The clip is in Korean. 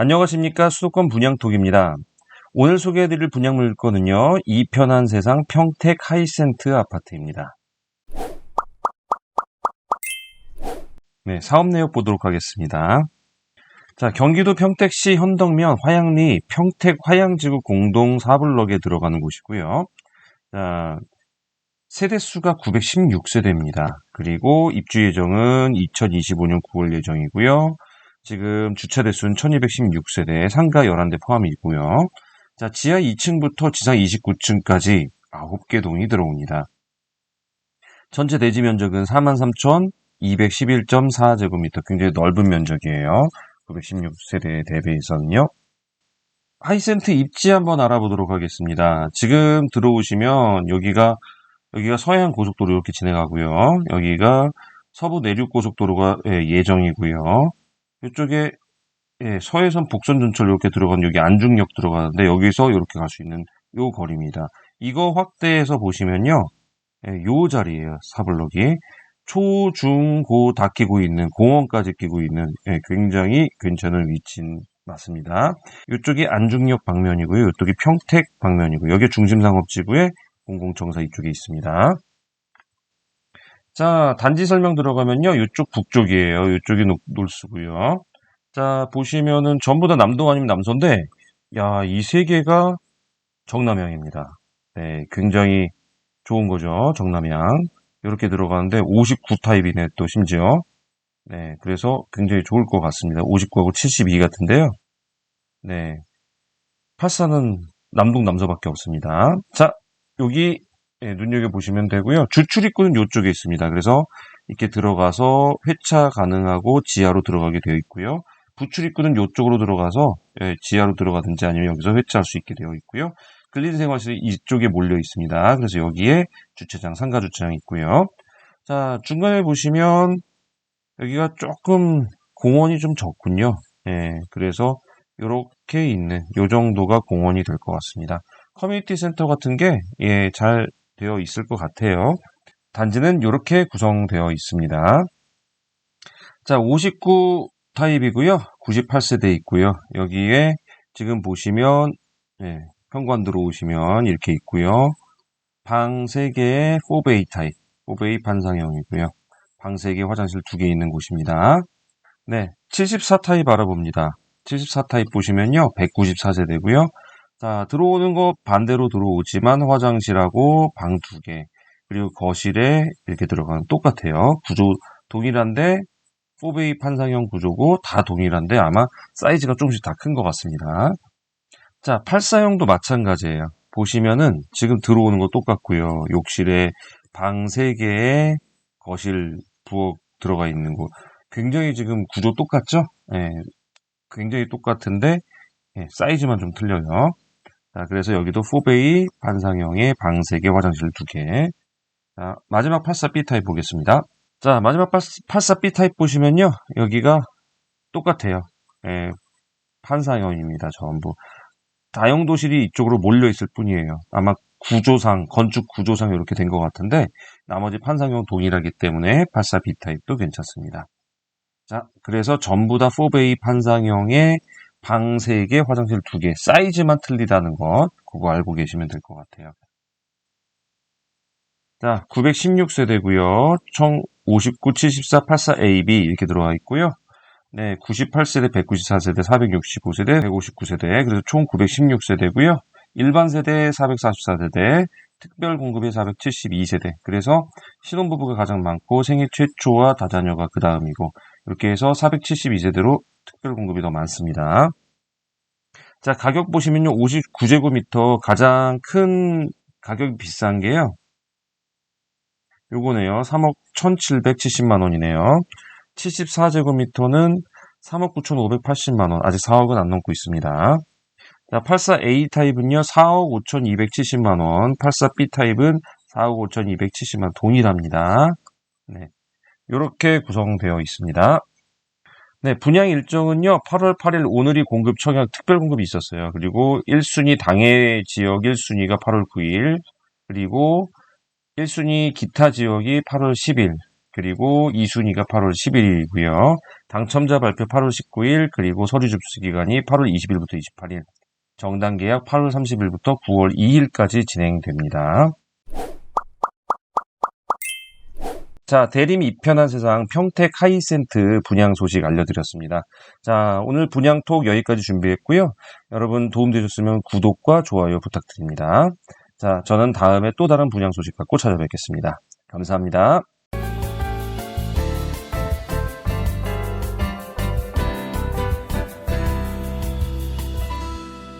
안녕하십니까 수도권 분양톡입니다. 오늘 소개해드릴 분양 물건은요. 이편한 세상 평택 하이센트 아파트입니다. 네, 사업 내역 보도록 하겠습니다. 자, 경기도 평택시 현덕면 화양리 평택 화양지구 공동 4블럭에 들어가는 곳이고요. 자, 세대 수가 916세대입니다. 그리고 입주 예정은 2025년 9월 예정이고요. 지금 주차 대수는 1216세대, 상가 11대 포함이고요. 자, 지하 2층부터 지상 29층까지 9개 동이 들어옵니다. 전체 대지 면적은 43,211.4제곱미터, 굉장히 넓은 면적이에요. 916세대에 대비해서는요. 하이센트 입지 한번 알아보도록 하겠습니다. 지금 들어오시면 여기가 여기가 서해안 고속도로 이렇게 진행하고요. 여기가 서부 내륙 고속도로가 예, 예정이고요. 이쪽에 예, 서해선 북선 전철 이렇게 들어가는 여기 안중역 들어가는데 여기서 이렇게 갈 수 있는 요 거리입니다. 이거 확대해서 보시면요. 예, 요 자리예요. 사블럭이. 초, 중, 고 다 끼고 있는 공원까지 끼고 있는 예, 굉장히 괜찮은 위치인 맞습니다. 이쪽이 안중역 방면이고요. 이쪽이 평택 방면이고 여기 중심상업지구에 공공청사 이쪽에 있습니다. 자, 단지 설명 들어가면요. 이쪽 북쪽이에요. 이쪽이 놀수고요. 자, 보시면은 전부 다 남동 아니면 남서인데, 야, 이 세 개가 정남향입니다. 네, 굉장히 좋은 거죠. 정남향. 이렇게 들어가는데 59 타입이네 또 심지어. 네, 그래서 굉장히 좋을 것 같습니다. 59하고 72 같은데요. 네. 84는 남동 남서밖에 없습니다. 자, 여기 예, 눈여겨보시면 되고요. 주출입구는 이쪽에 있습니다. 그래서 이렇게 들어가서 회차 가능하고 지하로 들어가게 되어 있고요. 부출입구는 이쪽으로 들어가서 예, 지하로 들어가든지 아니면 여기서 회차할 수 있게 되어 있고요. 근린 생활실이 이쪽에 몰려 있습니다. 그래서 여기에 주차장, 상가 주차장이 있고요. 자, 중간에 보시면 여기가 조금 공원이 좀 적군요. 예, 그래서 이렇게 있는 요 정도가 공원이 될 것 같습니다. 커뮤니티 센터 같은 게 예, 잘 되어 있을 것 같아요. 단지는 이렇게 구성되어 있습니다. 자, 59 타입이고요. 98세대 있고요. 여기에 지금 보시면 예, 현관 들어오시면 이렇게 있고요. 방 3개에 4베이 타입, 4베이 반상형이고요. 방 3개, 화장실 2개 있는 곳입니다. 네, 74 타입 알아봅니다. 74 타입 보시면요. 194세대고요. 자, 들어오는 거 반대로 들어오지만 화장실하고 방 두 개, 그리고 거실에 이렇게 들어가는 똑같아요. 구조 동일한데 4베이 판상형 구조고 다 동일한데 아마 사이즈가 조금씩 다 큰 것 같습니다. 자, 84형도 마찬가지예요. 보시면은 지금 들어오는 거 똑같고요. 욕실에 방 3개에 거실 부엌 들어가 있는 곳. 굉장히 지금 구조 똑같죠? 예, 굉장히 똑같은데 예, 사이즈만 좀 틀려요. 자, 그래서 여기도 4베이 반상형의 방 3개, 화장실 2개. 자, 마지막 84B 타입 보겠습니다. 자, 마지막 84B 타입 보시면요. 여기가 똑같아요. 예, 판상형입니다. 전부. 다용도실이 이쪽으로 몰려 있을 뿐이에요. 아마 구조상, 건축 구조상 이렇게 된 것 같은데, 나머지 판상형 동일하기 때문에 84B 타입도 괜찮습니다. 자, 그래서 전부 다 4베이 판상형의 방 3개, 화장실 2개, 사이즈만 틀리다는 것, 그거 알고 계시면 될 것 같아요. 자, 916세대고요. 총 59, 74, 84AB 이렇게 들어와 있고요. 네, 98세대, 194세대, 465세대, 159세대, 그래서 총 916세대고요. 일반 세대 444세대, 특별 공급이 472세대. 그래서 신혼부부가 가장 많고 생애 최초와 다자녀가 그 다음이고 이렇게 해서 472세대로 특별 공급이 더 많습니다. 자, 가격 보시면요. 59제곱미터 가장 큰 가격이 비싼 게요. 요거네요. 3억 1770만 원이네요. 74제곱미터는 3억 9,580만 원. 아직 4억은 안 넘고 있습니다. 자, 84A 타입은요. 4억 5,270만 원. 84B 타입은 4억 5,270만 원. 동일합니다. 네. 이렇게 구성되어 있습니다. 네, 분양 일정은요, 8월 8일 오늘이 공급 청약 특별 공급이 있었어요. 그리고 1순위 당해 지역 1순위가 8월 9일, 그리고 1순위 기타 지역이 8월 10일, 그리고 2순위가 8월 11일이고요. 당첨자 발표 8월 19일, 그리고 서류 접수 기간이 8월 20일부터 28일, 정당 계약 8월 30일부터 9월 2일까지 진행됩니다. 자, 대림 이편한 세상 평택 하이센트 분양 소식 알려드렸습니다. 자, 오늘 분양톡 여기까지 준비했고요. 여러분 도움 되셨으면 구독과 좋아요 부탁드립니다. 자, 저는 다음에 또 다른 분양 소식 갖고 찾아뵙겠습니다. 감사합니다.